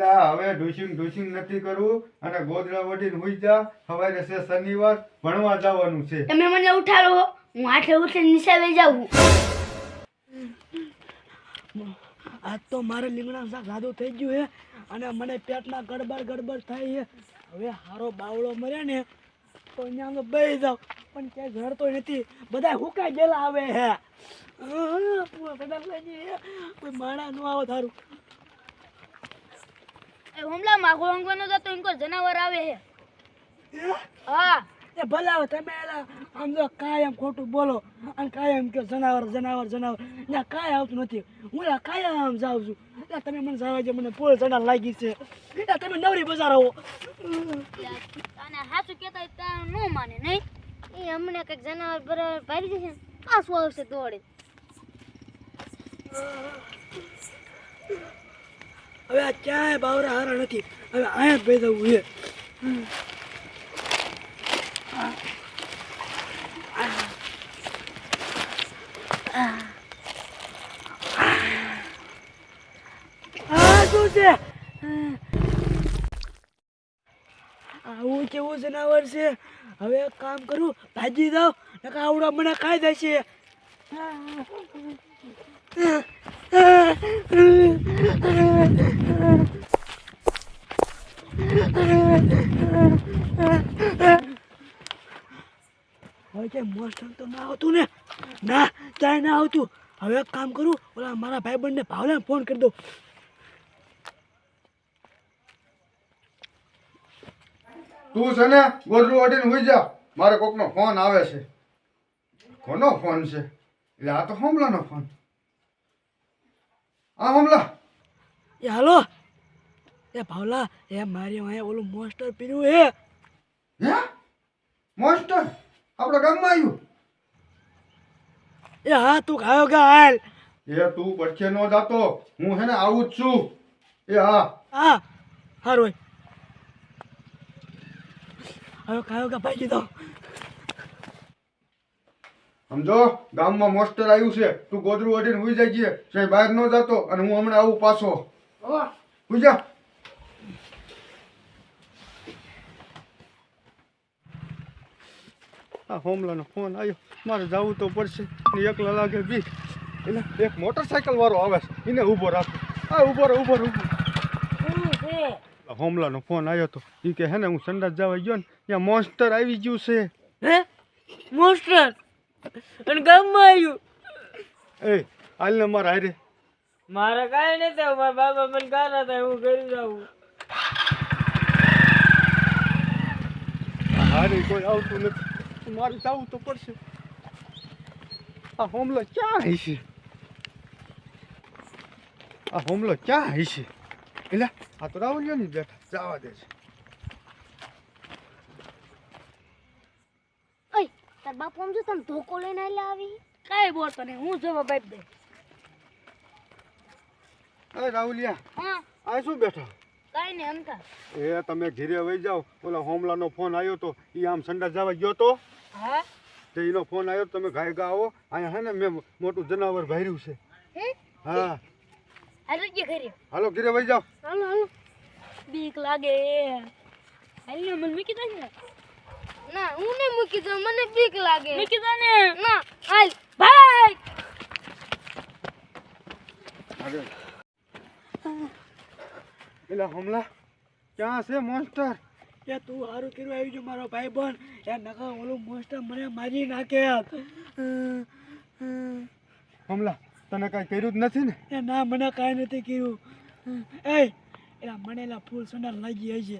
એટલે હવે ઢુસિંગ ઢુસિંગ નથી કરવું અને ગોદડા વટીને હુઈ જા સવારે છે શનિવાર ભણવા જવાનું છે તમે મને ઉઠાડો હું આઠે ઉઠે નિશાળે જાઉં આજ તો મારે લીમડા શાક ખાધું થઈ ગયું છે અને મને પેટમાં ગડબડ ગડબડ થાય છે હવે હારો બાવળો મરે ને તો અહીંયા તો બે જાવ પણ ક્યાંય ઘર તો નથી બધા હુકાઈ ગયેલા આવે હે કોઈ માણા ન આવે તારું હુમલા માં ગોંગવાનો તો ઇનકો જનાવર આવે હે. હા. એ ભલાવ તમે એલા આમ જો કાયમ ખોટું બોલો અને કાયમ કે જનાવર જનાવર જનાવર. ના કાય આવતું નથી. હું લા કાયમ જાઉં છું. એટલે તમે મને જાવ જે મને પોળ જણા લાગી છે. એટલે તમે નવરી બજાર. આવો અને હાચું કહેતા ત્યાં ન માને નહીં? એ અમને કંઈક જનાવર બરાબર પાડી જશે પાછું આવશે દોડે. હવે આ ક્યાંય બાવરા હારા નથી. હવે અહીંયા જ ભેદવું છે. આવું કેવું જનાવર છે હવે એક કામ કરું, ભાજી જાવ નકા આવડા મને ખાઈ જશે. હવે ક્યાંય મોસ્ટ તો ના આવતું ને? ના, ક્યાંય ફોન આવે છે. કોનો ફોન છે? આ તો હોમલાનો ફોન. આ હોમલા એ હાલો. એ ભાવલા એ મારી વાંહે ઓલું મોસ્ટર પીર્યું હે. હે? મોસ્ટર? આપણા ગામમાં આવ્યું? એ હા તું ખાયો કે હાલ. એ તું પડખે નો જાતો. હું હે ને આવું જ છું. એ હા. હા હારું હવે ખાયો કે ભાઈ કીધો સમજો ગામમાં મોસ્ટર આવ્યું છે. તું ગોદરું વટીને હુઈ જાય છે. બહાર ન જાતો અને હું હમણાં આવું પાછો. હુઈ જા આ હોમલાનો ફોન આવ્યો. મારે જવું તો પડશે. ને એકલા લાગે બી. એટલે એક મોટરસાયકલ વાળો આવે છે. એને ઊભો રાખો. આ ઊભો રહો ઊભો રહો ઊભો હોમલાનો ફોન આવ્યો તો. એ કે હે ને હું સંડાસ જવા ગયો ને ત્યાં મોન્સ્ટર આવી ગયું છે. હે? મોસ્ટર અને ગામમાં આવ્યું? એ હાલને મારા હારે મારે કાંઈ નહીં થયું. મારા બાબા મને ગાના થાય હું ઘરે જાઉં. હારે કોઈ આવતું નથી. મારે જવું તો પડશે. આ હોમલો ક્યાં હશે આ હોમલો ક્યાં હશે એટલે આ તો રાહુલ નહીં બેઠા જવા દે છે. બાપુ આમ જો તમે ધોકો લઈને આવી? કાંઈ બોલતો નહીં હું જવાબ આપી દે અરે રાહુલિયા હા. આ શું બેઠા? કાંઈ નહીં અમથા એ તમે ઘીરે વહી જાઓ. ઓલા હોમલાનો ફોન આવ્યો તો એ આમ સંડા જવા ગયો તો. હા? તે એનો ફોન આવ્યો તો તમે ગાય ગા આવો. અહીંયા હે ને મેં મોટું જનાવર ભાર્યું છે. હા? હાલો જે હાલો ઘીરે વહી જાઓ. હાલો હાલો. બીક લાગે. હાલ ને મને મૂકી દે ને. ના હું ને મૂકી દઉં મને બીક લાગે. મૂકી દો ને. ના હાલ ભાઈ અરે એટલે હમલા. ક્યાં છે મોન્સ્ટર એ તું સારું કર્યું આવી ગયું મારો ભાઈ બન એ નકા ઓલું મોન્સ્ટર મને મારી નાખે હમલા તને કાંઈ કર્યું જ નથી ને? એ ના મને કાંઈ નથી કર્યું. એ એલા મને એલા ફૂલ સંડાસ લાગી હશે.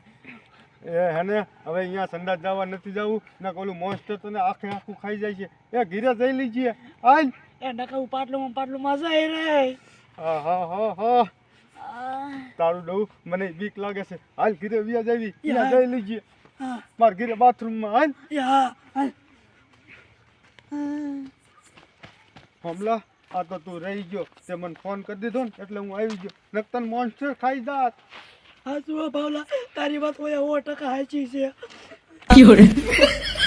એ હેને હવે અહીંયા સંડાસ જવા નથી જવું. ને ઓલું મોન્સ્ટર તને આખે આખું ખાઈ જાય છે. એ ઘીરે જઈ લીજીએ. હાલ એ નકા હું પાટલું પાટલું માં જાય રે હા હા હા હા. તારું ડવું મને બીક લાગે છે. હાલ ઘીરે વ્યા જાવી. ત્યાં જઈ લીજીએ હા, માર ઘીરે બાથરૂમમાં હાલ. હાલ. હમલા? આ તો તું રહી ગયો. તે મને ફોન કરી દીધો ને એટલે હું આવી ગયો. નક્તન મોન્સ્ટર ખાઈ જાત. હા શું ભાવલા તારી વાત હોય સો ટકા સાચી છે.